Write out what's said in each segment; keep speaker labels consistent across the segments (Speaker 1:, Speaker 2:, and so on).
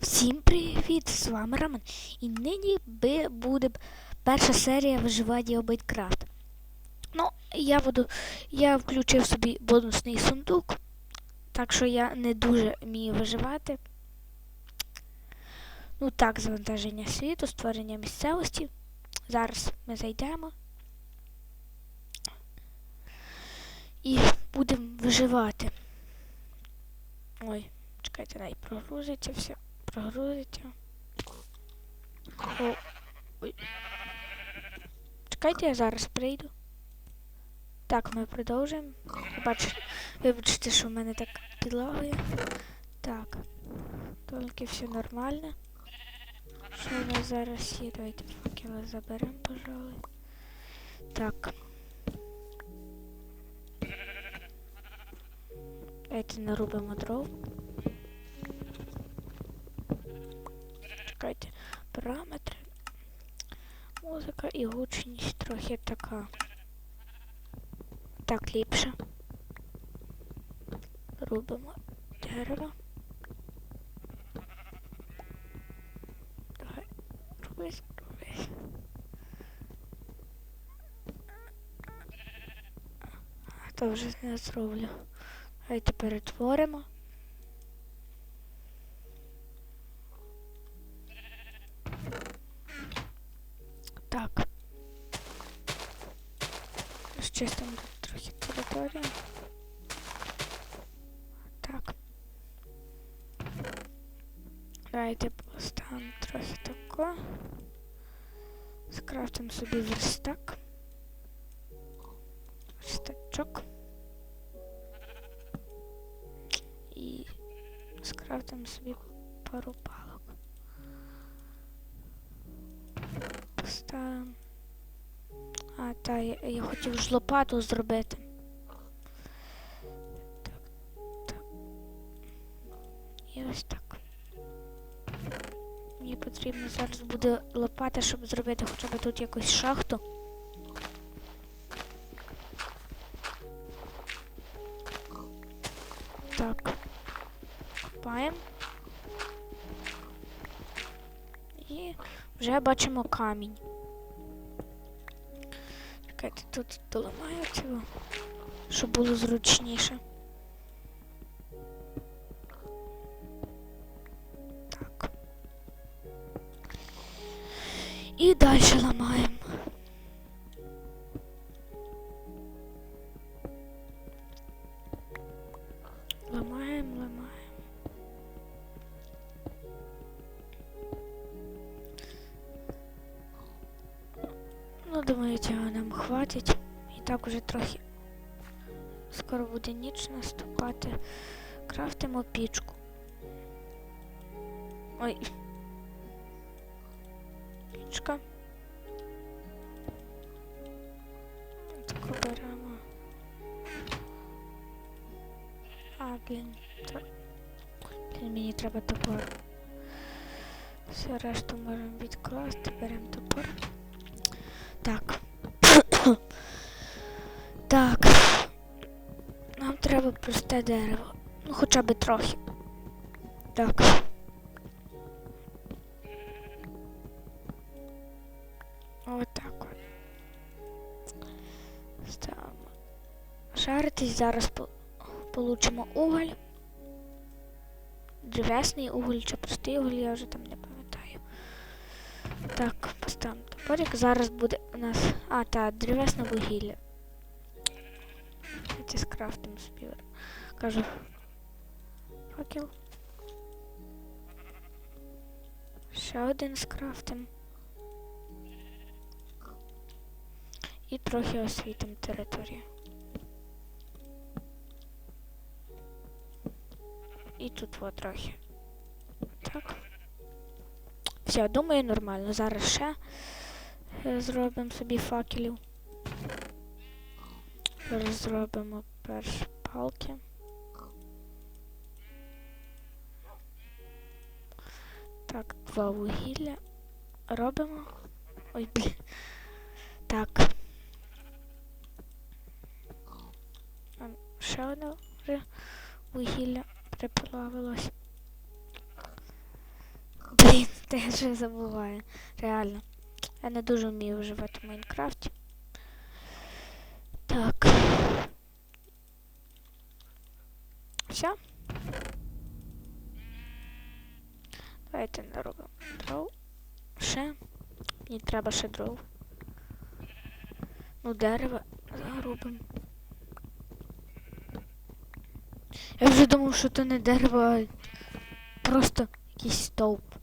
Speaker 1: Всім привіт! З вами Роман. І нині буде перша серія виживання у. Ну, я буду. Я включив собі бонусний сундук, так що я не дуже вмію виживати. Ну так, завантаження світу, створення місцевості. Зараз ми зайдемо. І будемо виживати. Ой, чекайте, най прогрузиться все. Прогрузиться. О. Чекайте, я зараз прийду. Так, ми продовжуємо. Бач, вибачте, що в мене так підлагує. Так. Тільки все нормально. Що у нас зараз є? Давайте факела заберемо, пожалуй. Так. Давайте нарубимо дров. Чекайте. Параметри. Музика і гучність трохи така. Так ліпше. Рубимо дерево. Давай. Рубись, рубись. То вже не зроблю. Давайте перетворимо. Розчистимо тут трохи територію. Так. Давайте поставимо трохи тако. Скрафтимо собі верстак. Верстачок. І скрафтимо собі пару та, я, я хотів ж лопату зробити. Так, так. І ось так. Мені потрібно зараз буде лопата, щоб зробити хоча б тут якусь шахту. Так. Копаємо. І вже бачимо камінь. Чекайте, тут доламаю цього, щоб було зручніше. Так. І далі ламаємо. Ламаємо, ламаємо. Ну, думаю, цього нам хватить. І так уже трохи скоро буде ніч наступати. Крафтимо пічку. Ой. Пічка. Таку беремо. А, блін. То... Блін, мені треба топор. Все решту можемо відкласти, беремо топор. Так. так. Нам треба просте дерево. Ну, хоча б трохи. Так. Отак от. Ставимо. Шаритись, зараз получимо уголь. Древесний уголь чи простий уголь, я вже там не пам'ятаю. Так, поставимо топорик. Зараз буде у нас... А, та, древесне вугілля. Давайте скрафтимо собі. Кажу. Факел. Ще один скрафтим. І трохи освітимо територію. І тут от трохи. Так. Все, думаю, нормально. Зараз ще зробимо собі факелів. Зараз зробимо перші палки. Так, два вугілля. Робимо. Ой, блін. Так. Ем, Ще одне вже вугілля приплавилось. Та я вже забуваю. Реально. Я не дуже вмію виживати в Майнкрафті. Так. Все. Давайте наробимо дров. Ще. Мені треба ще дров. Ну, дерево зарубимо. Я вже думав, що то не дерево, а просто якийсь стовп.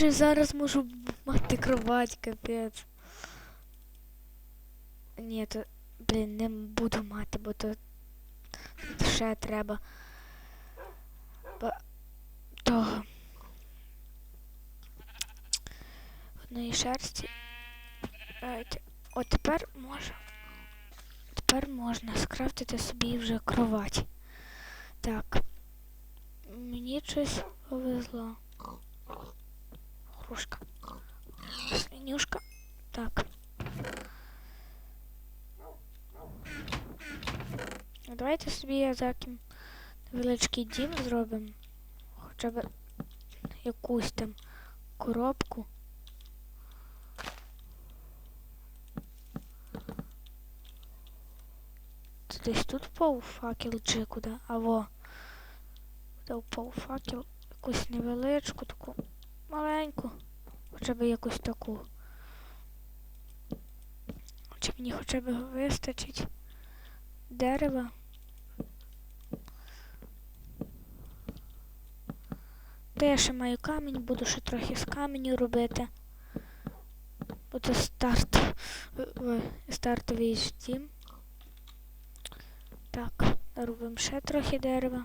Speaker 1: Я зараз можу мати кровать, капець. Ні, то, блін, не буду мати, бо то ще треба. Бо того. Одної шерсті. От тепер може. Тепер можна скрафтити собі вже кровать. Так. Мені щось повезло. Грушка. Свинюшка. Так. Ну, Давайте собі таким невеличкий дім зробимо. Хоча б якусь там коробку. Це десь тут впав факел чи куди? Аво. Куди впав? Якусь невеличку, таку маленьку. Хоча б якусь таку. Чи мені хоча б вистачить дерева. Та я ще маю камінь, буду ще трохи з каменю робити. Буде старт. е, стартовий дім. Так, робимо ще трохи дерева.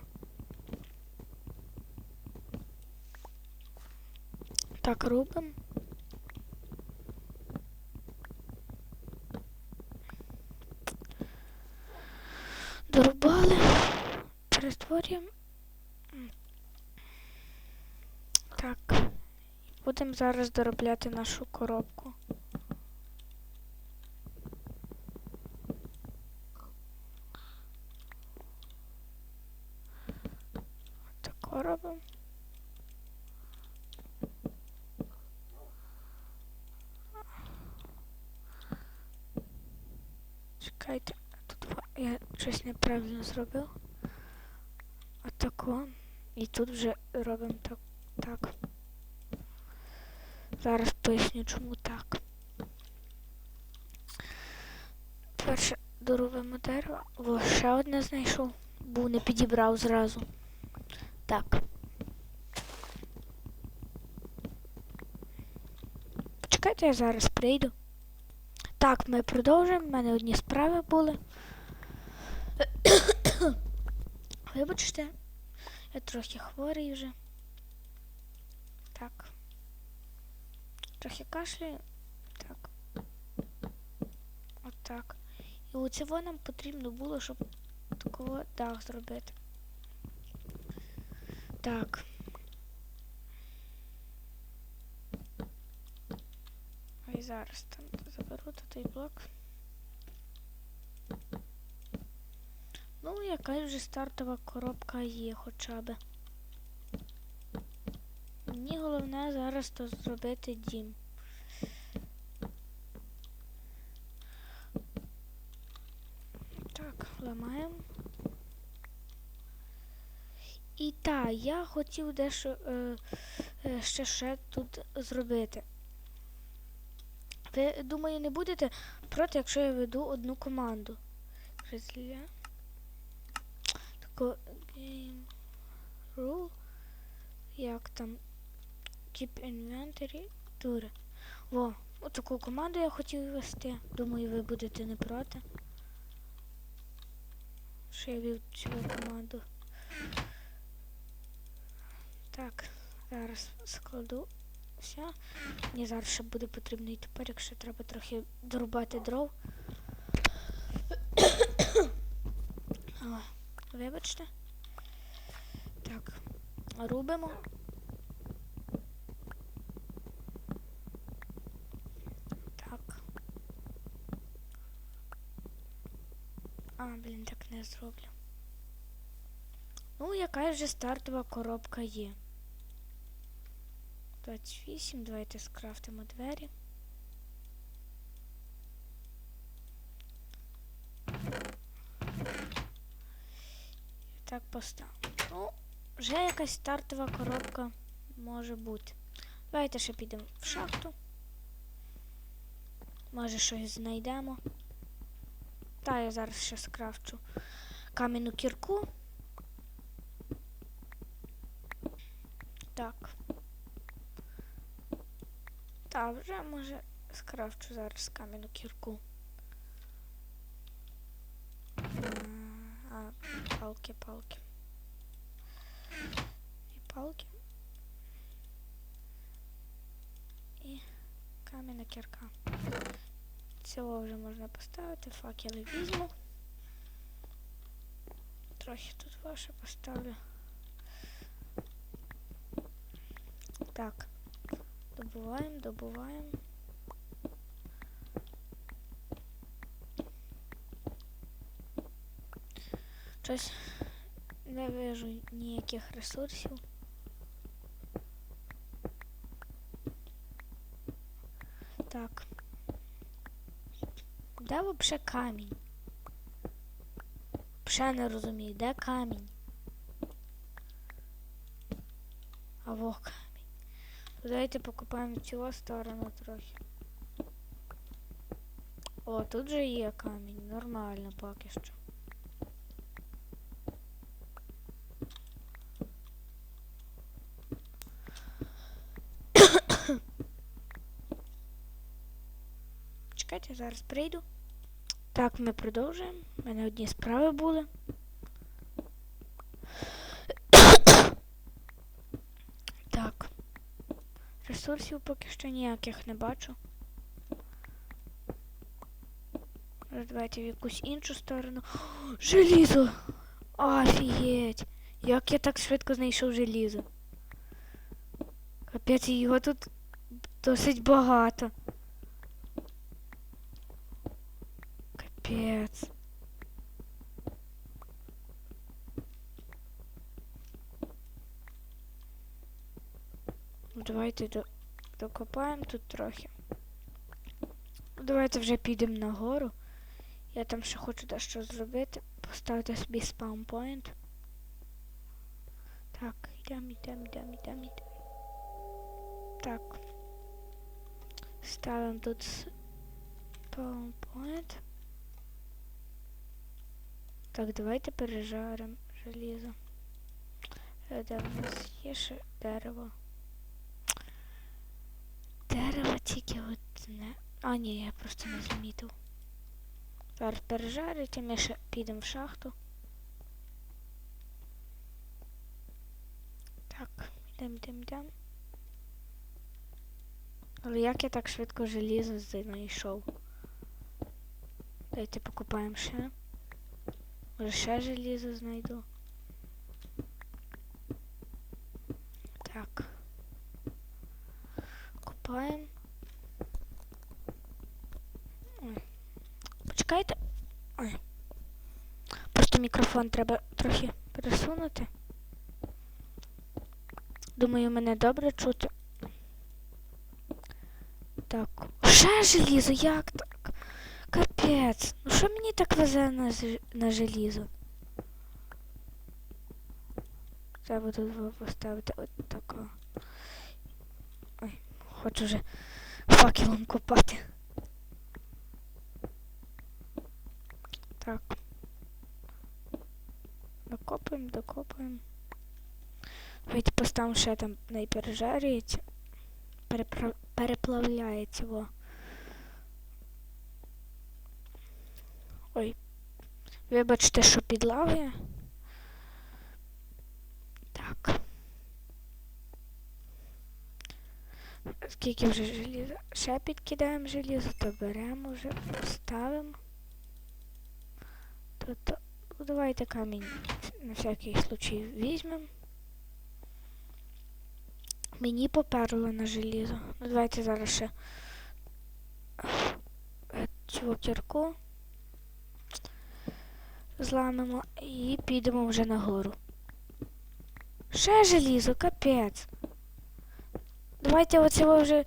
Speaker 1: Так, робимо. Дорубали. Перетворюємо. Так. Будемо зараз доробляти нашу коробку. Тако робимо. Чекайте, тут ва- я щось неправильно зробив. Отако. І тут вже робимо так. так. Зараз поясню, чому так. Перше доробимо дерево. О, ще одне знайшов. Був не підібрав зразу. Так. Почекайте, я зараз прийду. Так, ми продовжуємо. У мене одні справи були. Вибачте, я трохи хворий вже. Так. Трохи кашляю. Так. Отак. І у цього нам потрібно було, щоб такого дах зробити. Так. А І зараз там заберу то той блок. Ну, якась вже стартова коробка є хоча б. Мені головне зараз то зробити дім. Так, ламаємо. І так, я хотів дещо е, е, ще ще тут зробити. Ви, думаю, не будете проти, якщо я веду одну команду. Grizzly. Game rule. Як там? Keep inventory. Тури. Во, отаку команду я хотів вести. Думаю, ви будете не проти. Що я вів цю команду. Так, зараз складу все. Мені зараз ще буде потрібно і тепер, якщо треба трохи дорубати дров. вибачте. Так, рубимо. Так. А, блін, так не зроблю. Ну, яка вже стартова коробка є. 28, давайте скрафтимо двері. Так поставимо. Ну, вже якась стартова коробка може бути. Давайте ще підемо в шахту. Може щось знайдемо. Та я зараз ще скрафчу кам'яну кірку. Так. Та, вже може скрафчу зараз кам'яну кірку. М, А, палки, палки. І палки. І кам'яна кірка. Цього вже можна поставити, факели візьму. Трохи тут ваше поставлю. Так. Добуваємо, добуваємо. Щось не вижу ніяких ресурсів. Так. Де вообще камінь? Ще не розумію, де камінь? А во камінь. Давайте покупаємо цю сторону трохи. О, тут же є камінь, нормально поки що. Чекайте, зараз прийду. Так, ми продовжуємо. У мене одні справи були. Так. Ресурсів поки що ніяких не бачу. Давайте в якусь іншу сторону. Желізо! Офігеть! Як я так швидко знайшов желізо? Капець, його тут досить багато. Капець. Ну, Давайте до... тут трохи. Давайте вже підемо нагору. Я там ще хочу дещо зробити. Поставити собі спаунпоінт. Так, йдемо, йдемо, йдемо, йдемо, йдемо. Так. Ставимо тут спаунпоінт. Так, давайте пережаримо желізо. Е, Де в нас є ще дерево? Дерево тільки одне. А, ні, я просто не замітив. Зараз пережарить, і ми ще підемо в шахту. Так, йдемо, йдемо, йдемо. Але як я так швидко желізо знайшов? Давайте покупаємо ще. Може ще желізо знайду. Так. Купаємо. Почекайте. Просто мікрофон треба трохи пересунути. Думаю, мене добре чути. Так. Ще желізо, як так? Капець. Ну що мені так везе на, на желізо? Треба тут поставити от хочу вже факелом копати. Так. Докопаємо, докопаємо. Давайте поставимо ще там не пережарюється. Перепра... Переплавляється во. Ой. Вибачте, що підлагає. Так. Скільки вже желіза? Ще підкидаємо желізо, то беремо вже, ставимо. То, то, ну, давайте камінь на всякий случай візьмемо. Мені поперло на желізо. Ну давайте зараз ще е, цю кірку. зламемо і підемо вже нагору. Ще желізо, капець. Давайте оце вже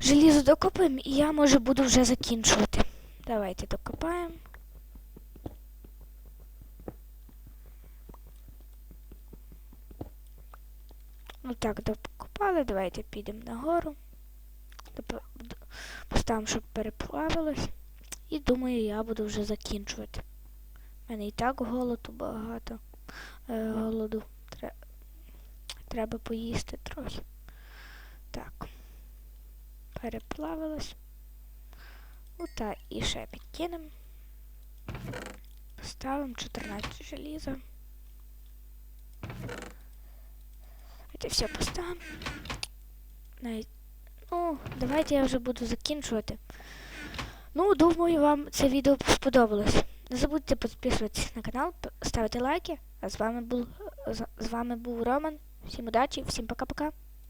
Speaker 1: желізо докопаємо, і я може буду вже закінчувати. Давайте докопаємо. Ну так, докопали, давайте підемо нагору. Поставимо, щоб переплавилось. І думаю, я буду вже закінчувати. У мене і так голоду багато. Е, голоду. Тре- Треба поїсти трохи. Переплавилось. Ота і ще підкинемо. Поставимо 14 желіза. Це все поставимо. Навіть... Ну, давайте я вже буду закінчувати. Ну, думаю, вам це відео сподобалось. Не забудьте підписуватись на канал, ставити лайки. А з вами був з вами був Роман. Всім удачі, всім пока-пока.